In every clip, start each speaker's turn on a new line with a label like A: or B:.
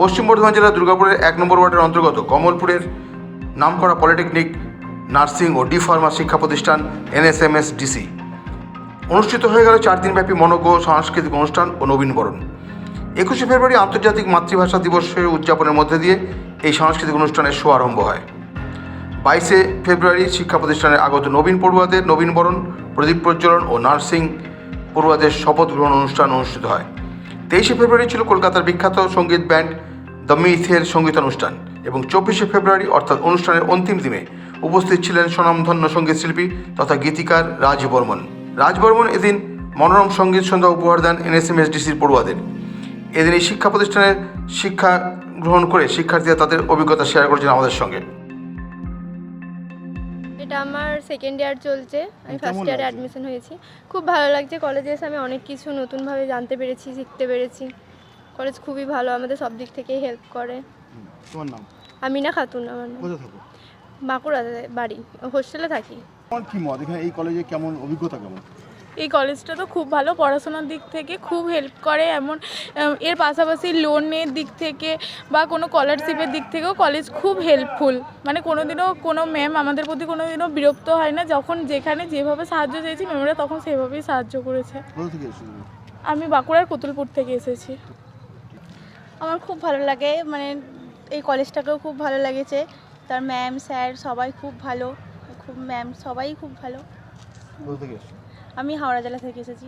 A: পশ্চিম বর্ধমান জেলার দুর্গাপুরের এক নম্বর ওয়ার্ডের অন্তর্গত কমলপুরের নামকরা পলিটেকনিক নার্সিং ও ডি ফার্মা শিক্ষা প্রতিষ্ঠান, এনএসএমএস ডিসি। অনুষ্ঠিত হয়ে গেল চার দিনব্যাপী মনোজ্ঞ সাংস্কৃতিক অনুষ্ঠান ও নবীনবরণ। একুশে ফেব্রুয়ারি আন্তর্জাতিক মাতৃভাষা দিবসের উদযাপনের মধ্যে দিয়ে এই সাংস্কৃতিক অনুষ্ঠানের শুভারম্ভ হয়। বাইশে ফেব্রুয়ারি শিক্ষা প্রতিষ্ঠানের আগত নবীন পড়ুয়াদের নবীনবরণ, প্রদীপ প্রজ্বলন ও নার্সিং পড়ুয়াদের শপথ গ্রহণ অনুষ্ঠান অনুষ্ঠিত হয়। তেইশে ফেব্রুয়ারি ছিল কলকাতার বিখ্যাত সংগীত ব্যান্ড দ্য মিথের সঙ্গীতানুষ্ঠান এবং চব্বিশে ফেব্রুয়ারি অর্থাৎ অনুষ্ঠানের অন্তিম দিনে উপস্থিত ছিলেন স্বনামধন্য সংগীত শিল্পী তথা গীতিকার রাজ বর্মন। রাজ বর্মন এদিন মনোরম সংগীত সন্ধ্যা উপহার দেন এনএসএমএসডিসির পড়ুয়াদের। এদিন এই শিক্ষা প্রতিষ্ঠানের শিক্ষা গ্রহণ করে শিক্ষার্থীরা তাদের অভিজ্ঞতা শেয়ার করেছেন আমাদের সঙ্গে।
B: এটা আমার সেকেন্ড ইয়ার চলছে। আমি ফার্স্ট ইয়ারে অ্যাডমিশন হয়েছি। খুব ভালো লাগছে। কলেজে এসে আমি অনেক কিছু নতুনভাবে জানতে পেরেছি শিখতে পেরেছি। কলেজ খুবই ভালো আমাদের সব দিক থেকে হেল্প করে।
C: তোমার নাম?
B: আমিনা খাতুন আমার নাম।
C: কোথায় থাকো?
B: বাঁকুড়াতে বাড়ি হোস্টেলে থাকি।
C: তোমার কি মত? এখানে এই কলেজে কেমন অভিজ্ঞতা কেমন?
D: এই কলেজটা তো খুব ভালো পড়াশোনার দিক থেকে খুব হেল্প করে। এমন এর পাশাপাশি লোনের দিক থেকে বা কোনো স্কলারশিপের দিক থেকেও কলেজ খুব হেল্পফুল মানে কোনোদিনও কোনো ম্যাম আমাদের প্রতি কোনোদিনও বিরক্ত হয় না। যখন যেখানে যেভাবে সাহায্য চেয়েছি ম্যামরা তখন সেভাবেই সাহায্য করেছে? আমি বাঁকুড়ার কতুলপুর থেকে এসেছি।
E: আমার খুব ভালো লাগে মানে এই কলেজটাকেও খুব ভালো লেগেছে। তার ম্যাম স্যার সবাই খুব ভালো খুব ম্যাম সবাই খুব ভালো। আমি হাওড়া জেলা থেকে এসেছি।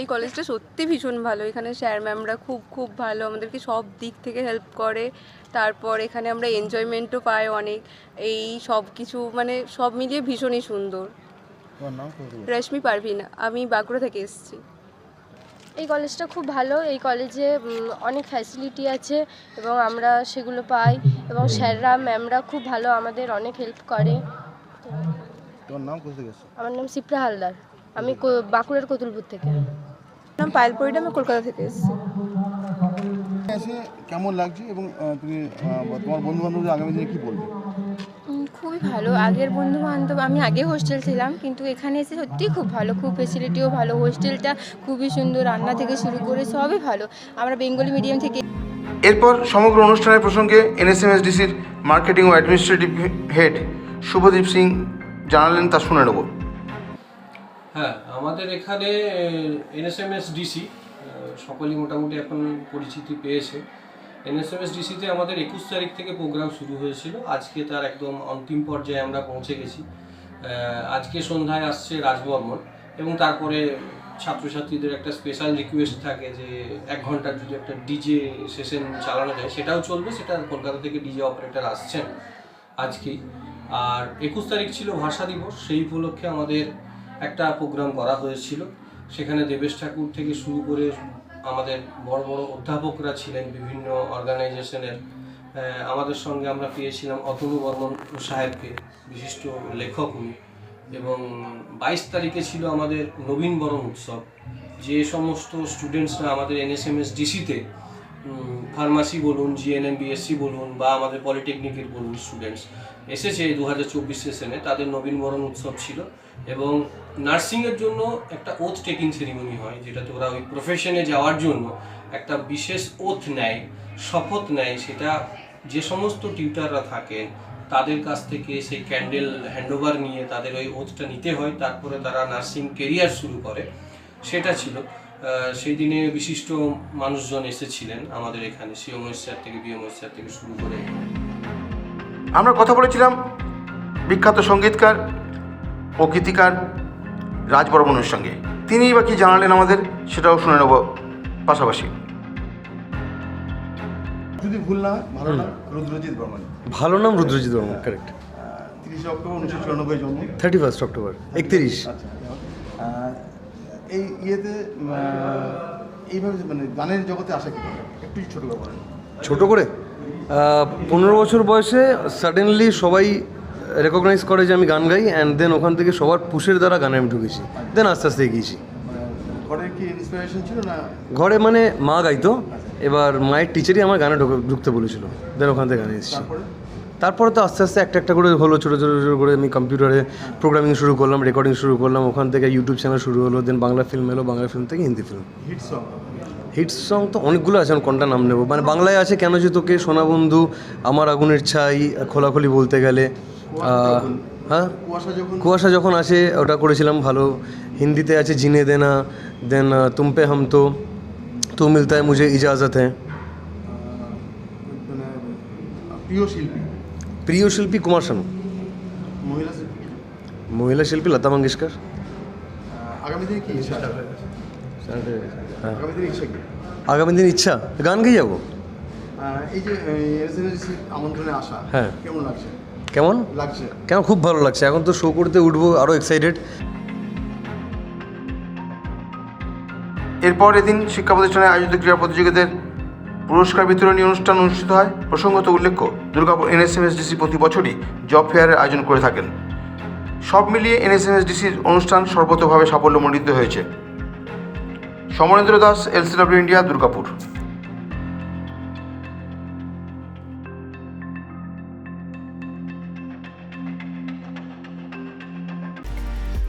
F: এই কলেজটা সত্যি ভীষণ ভালো। এখানে স্যার ম্যামরা খুব খুব ভালো আমাদেরকে সব দিক থেকে হেল্প করে। তারপর এখানে আমরা এনজয়মেন্টও পাই অনেক। এই সব কিছু মানে সব মিলিয়ে ভীষণই সুন্দর। রশ্মি পারভিন আমি বাঁকুড়া থেকে এসেছি।
G: এই কলেজটা খুব ভালো। এই কলেজে অনেক ফ্যাসিলিটি আছে এবং আমরা সেগুলো পাই এবং স্যাররা ম্যামরা খুব ভালো আমাদের অনেক হেল্প করে।
C: তোমার নাম কোথা থেকে
G: আমার নাম সিপ্রা হালদার। আমি কো- বাঁকুড়ার কতুলপুর থেকে।
F: নাম পায়েল আমি কলকাতা থেকে এসেছি।
C: কেমন লাগছে এবং তুমি তোমার বন্ধু বান্ধবদের আগামী দিনে কি বলবে?
H: খুবই ভালো। আগের বন্ধু বান্ধব আমি আগে হোস্টেল ছিলাম কিন্তু এখানে এসে সত্যিই খুব ভালো খুব ফেসিলিটিও ভালো। হোস্টেলটা খুবই সুন্দর রান্না থেকে শুরু করে সবই ভালো। আমরা বেঙ্গলি মিডিয়াম থেকে
A: এরপর সমগ্র অনুষ্ঠানের প্রসঙ্গে এনএসএমএসডিসির মার্কেটিং ও অ্যাডমিনিস্ট্রেটিভ হেড শুভদীপ সিং জানালেন তা শুনে নেব।
I: হ্যাঁ আমাদের এখানে এনএসএমএস ডিসি সকলেই মোটামুটি এখন পরিচিতি পেয়েছে। এনএসএমএস ডিসিতে আমাদের একুশ তারিখ থেকে প্রোগ্রাম শুরু হয়েছিল। আজকে তার একদম অন্তিম পর্যায়ে আমরা পৌঁছে গেছি। আজকে সন্ধ্যায় আসছে রাজবর্মন এবং তারপরে ছাত্রছাত্রীদের একটা স্পেশাল রিকোয়েস্ট থাকে যে এক ঘণ্টার যদি একটা ডিজে সেশন চালানো যায়, সেটাও চলবে, সেটা কলকাতা থেকে ডিজে অপারেটর আসছেন আজকেই। আর একুশ তারিখ ছিল ভাষা দিবস, সেই উপলক্ষে আমাদের একটা প্রোগ্রাম করা হয়েছিল। সেখানে দেবেশ ঠাকুর থেকে শুরু করে আমাদের বড় বড় অধ্যাপকরা ছিলেন বিভিন্ন অর্গানাইজেশনের আমাদের সঙ্গে আমরা পেয়েছিলাম অতনু বর্মন সাহেবকে, বিশিষ্ট লেখক উনি। এবং বাইশ তারিখে ছিল আমাদের নবীনবরণ উৎসব। যে সমস্ত স্টুডেন্টসরা আমাদের এনএসএমএস ডিসিতে ফার্মাসি বলুন জিএনএম বিএসসি বলুন, বা আমাদের পলিটেকনিকের বলুন স্টুডেন্টস এসেছে দু হাজার চব্বিশ সেশনে তাদের নবীনবরণ উৎসব ছিল। এবং নার্সিংয়ের জন্য একটা ওথ টেকিং সেরিমনি হয়, যেটাতে ওরা ওই প্রফেশনে যাওয়ার জন্য একটা বিশেষ ওথ নেয়, শপথ নেয়। সেটা যে সমস্ত টিউটাররা থাকেন, তাদের কাছ থেকে সেই ক্যান্ডেল হ্যান্ডওভার নিয়ে তাদের ওই ওথটা নিতে হয়। তারপরে তারা নার্সিং কেরিয়ার শুরু করে। সেটা ছিল। সেই দিনে বিশিষ্ট মানুষজন এসেছিলেন আমাদের এখানে সিওময় স্যার থেকে বিএময় স্যার থেকে শুরু করে।
A: আমরা কথা বলেছিলাম বিখ্যাত সঙ্গীতকার ও গীতিকার রাজ বর্মনের সঙ্গে। তিনি বা কী জানালেন আমাদের সেটাও শুনে নেব পাশাপাশি।
C: যদি ভুল না হয়, ভালো না রুদ্রজিৎ বর্মন।
J: ভালো নাম রুদ্রজিৎ বর্মন কারেক্ট
C: তিরিশে অক্টোবর উনিশশো চুরানব্বই জন্ম।
J: থার্টি ফার্স্ট অক্টোবর একত্রিশ।
C: আচ্ছা এই ইয়েতে এইভাবে মানে গানের জগতে আসা কি একটু ছোট করে
J: ছোট করে? পনেরো বছর বয়সে সাডেনলি সবাই রেকগনাইজ করে যে আমি গান গাই অ্যান্ড দেন ওখান থেকে সবার পুষের দ্বারা গানে আমি ঢুকেছি। দেন আস্তে আস্তে এগিয়েছি। ঘরে মানে মা গাইতো এবার মায়ের টিচারই আমার গানে ঢুকে ঢুকতে বলেছিল। দেন ওখান থেকে গানে এসেছি।
C: তারপরে?
J: তো আস্তে আস্তে একটা একটা করে হলো ছোটো ছোটো ছোটো করে আমি কম্পিউটারে প্রোগ্রামিং শুরু করলাম রেকর্ডিং শুরু করলাম ওখান থেকে ইউটিউব চ্যানেল শুরু হলো দেন বাংলা ফিল্ম এলো বাংলা ফিল্ম থেকে Hindi film
C: hit song
J: hit song তো অনেকগুলো আছে আমি কোনটা নাম নেব? মানে বাংলায় আছে কেন যে তোকে সোনা বন্ধু আমার আগুনের ছাই খোলাখুলি বলতে গেলে। হ্যাঁ?
C: কুয়াশা যখন
J: আসে ওটা করেছিলাম ভালো। হিন্দিতে আছে জিনে দেনা দেন তুম পে হাম তো তু মিলতা মুঝে ইজাজত
C: মানে প্রিয় শিল্পী?
J: প্রিয় শিল্পী কুমার শানু।
C: মহিলা শিল্পী?
J: মহিলা শিল্পী লতা মঙ্গেশকর।
C: আগামী দিনে?
J: হ্যাঁ
C: আগামী দিনে ইচ্ছা কি?
J: আগামী দিন ইচ্ছা। গান গেয়ে যাব।
C: এই যে আমন্ত্রণে আসা
J: হ্যাঁ।
C: কেমন লাগছে?
J: কেমন?
C: লাগছে।
J: কেন খুব ভালো লাগছে। এখন তো শো করতে উঠবো আরও এক্সাইটেড
A: এরপর এদিন শিক্ষা প্রতিষ্ঠানে আয়োজিত ক্রীড়া প্রতিযোগীদের পুরস্কার বিতরণী অনুষ্ঠান অনুষ্ঠিত হয়। প্রসঙ্গত উল্লেখ্য দুর্গাপুর এনএসএমএসডিসি প্রতি বছরই জব ফেয়ারের আয়োজন করে থাকেন। সব মিলিয়ে এনএসএমএসডিসির অনুষ্ঠান সর্বতভাবে সাফল্যমণ্ডিত হয়েছে। Samarendra Das LCW India Durgapur.